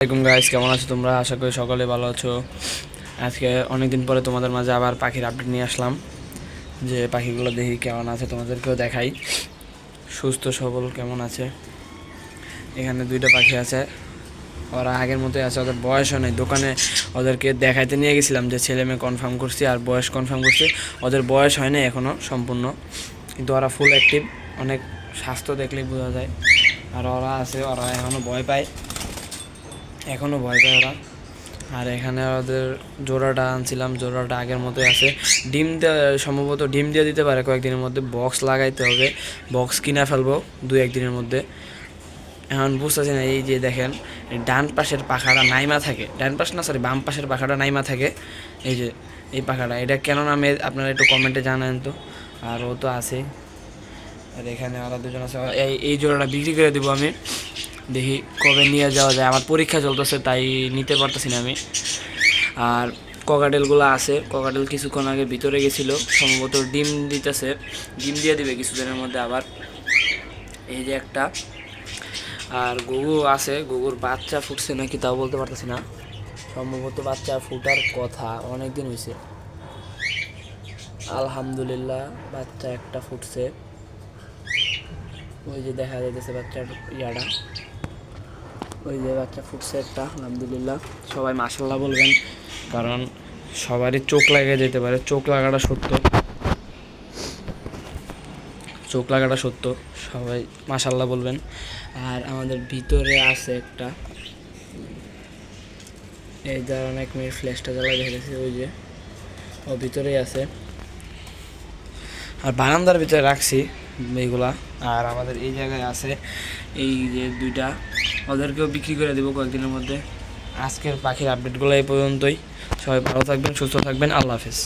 আসসালামাইকুম গাইস কেমন আছো তোমরা? আশা করি সকলে ভালো আছো। আজকে অনেক দিন পরে তোমাদের মাঝে আবার পাখির আপডেট নিয়ে আসলাম। যে পাখিগুলো দেখি কেমন আছে, তোমাদেরকেও দেখাই। সুস্থ, সবল, কেমন আছে? এখানে দুইটা পাখি আছে। ওরা আগের মতোই আছে, ওদের বয়সও নেই। দোকানে ওদেরকে দেখাইতে নিয়ে গেছিলাম যে ছেলে মেয়ে কনফার্ম করছি আর বয়স কনফার্ম করছি। ওদের বয়স হয় হয়নি এখনও সম্পূর্ণ। কিন্তু ওরা ফুল অ্যাক্টিভ অনেক স্বাস্থ্য দেখলেই বোঝা যায়। আর ওরা আছে, ওরা এখনও ভয় পায়। এখনও ভয় পায় ওরা। আর এখানে ওদের জোড়াটা আনছিলাম, জোড়াটা আগের মতোই আছে। ডিম দেওয়া সম্ভবত ডিম দিয়ে দিতে পারে, কয়েকদিনের মধ্যে বক্স লাগাইতে হবে। বক্স কিনা ফেলব দু একদিনের মধ্যে। এখন বুঝতেছি না, এই যে দেখেন ডান পাশের পাখাটা নাইমা থাকে। ডান পাশ না সরি বাম পাশের পাখাটা নাইমা থাকে। এই যে, এই পাখাটা, এটা কেন নামে আপনারা একটু কমেন্টে জানান তো। আর ও তো আছে। আর এখানে ওরা দুজন আছে। এই এই জোড়াটা বিক্রি করে দেবো আমি। দেখি কবে নিয়ে যাওয়া যায়। আমার পরীক্ষা চলতেছে, তাই নিতে পারতেছি না আমি। আর ককাটেলগুলো আছে। ককাটেল কিছুক্ষণ আগে ভিতরে গেছিল। সম্ভবত ডিম দিতেছে। ডিম দিয়ে দিবে কিছুদিনের মধ্যে আবার। এই যে একটা। আর গুগু আছে। গুগুর বাচ্চা ফুটছে নাকি তাও বলতে পারতেছি না। সম্ভবত বাচ্চা ফুটার কথা। অনেক দিন হয়েছে আলহামদুলিল্লাহ, বাচ্চা একটা ফুটছে। ওই যে দেখা যাইতেছে বাচ্চার ইয়াটা। ওই যে বাচ্চা ফুটছে একটা, আলহামদুলিল্লাহ। সবাই মাসাল্লাহ বলবেন, কারণ সবারই চোখ লাগে যেতে পারে। চোখ লাগাটা সত্য। চোখ লাগাটা সত্য। সবাই মাসাল্লাহ বলবেন। আর আমাদের ভিতরে আছে একটা। এই যার অনেক মিনিট ফ্ল্যাশটা জ্বালা দেখেছি ওই যে। ও ভিতরেই আছে। আর বারান্দার ভিতরে রাখছি। এইগুলা। আর আমাদের এই জায়গায় আছে এই যে দুইটা। ওদেরকেও বিক্রি করে দেবো কয়েকদিনের মধ্যে। আজকের পাখির আপডেটগুলো এই পর্যন্তই। সবাই ভালো থাকবেন, সুস্থ থাকবেন। আল্লাহ হাফেজ।